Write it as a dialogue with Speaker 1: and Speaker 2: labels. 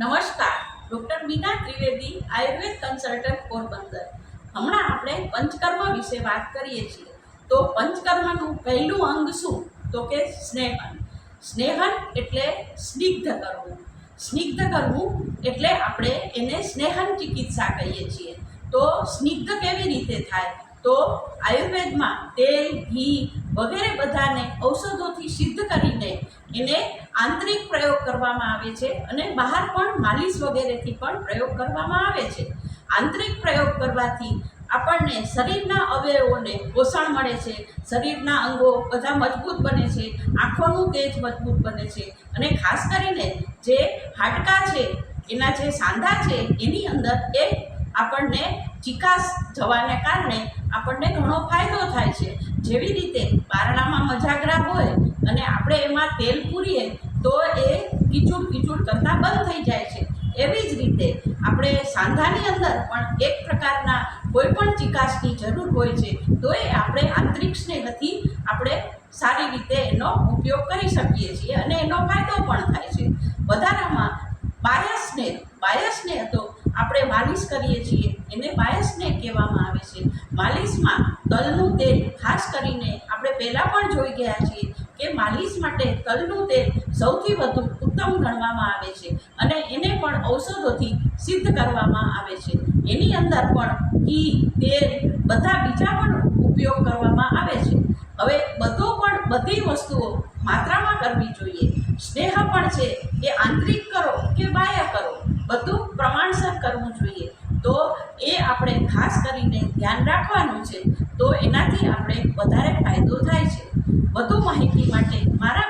Speaker 1: નમસ્કાર, doctor Meena Trivedi, Ayurveda consultant Porbandar. હમણાં આપણે પંચકર્મ વિશે વાત કરીએ છીએ. તો પંચકર્મનું પહેલું અંગ શું? તો કે સ્નેહન. સ્નેહન એટલે સ્નિગ્ધ કરવું. સ્નિગ્ધ કરવું એટલે આપણે એને સ્નેહન ચિકિત્સા કહીએ છીએ. તો સ્નિગ્ધ કેવી રીતે થાય? તો આયુર્વેદમાં તેલ, ઘી વગેરે બધાને ઔષધોથી એને આંતરિક પ્રયોગ કરવામાં આવે છે અને બહાર પણ માલિશ વગેરેથી પણ પ્રયોગ કરવામાં આવે છે. આંતરિક પ્રયોગ કરવાથી આપણને શરીરના અવયવોને પોષણ મળે છે, શરીરના અંગો બધા મજબૂત બને છે, આંખોનું તેજ મજબૂત બને છે અને ખાસ કરીને જે હાડકાં છે, એના જે સાંધા છે, એની અંદર એ આપણને ચિકાસ જવાને કારણે આપણને ઘણો ફાયદો થાય છે. જેવી રીતે બારણામાં મજાગરા હોય અને આપણે એમાં તેલ પૂરીએ તો એ કીચુડ કીચુડ કરતાં બંધ થઈ જાય છે. એવી જ રીતે આપણે સાંધાની અંદર પણ એક પ્રકારના કોઈ પણ ચિકાસની જરૂર હોય છે, તો એ આપણે આંતરિક્ષને નથી, આપણે સારી રીતે એનો ઉપયોગ કરી શકીએ છીએ અને એનો ફાયદો પણ થાય છે. વધારામાં બાયસને બાયસને તો આપણે માલિશ કરીએ છીએ, એને બાયસને કહેવામાં આવે છે. માલિશમાં તલનું તેલ, ખાસ કરીને આપણે પહેલાં પણ જોઈ ગયા છીએ કે માલિશ માટે તલનું તેલ સૌથી વધુ ઉત્તમ ગણવામાં આવે છે અને એને પણ ઔષધોથી સિદ્ધ કરવામાં આવે છે. એની અંદર પણ ઘી, તેલ બધા બીજા પણ ઉપયોગ કરવામાં આવે છે. હવે બધો પણ બધી વસ્તુઓ માત્રામાં કરવી જોઈએ. સ્નેહ પણ છે એ આંતરિક કરો કે બાહ્ય કરો, બધું પ્રમાણસર કરવું જોઈએ. તો એ આપણે ખાસ કરીને ધ્યાન રાખવાનું છે તો એનાથી આપણે વધારે ફાયદો થાય છે. વધુ માહિતી માટે મારા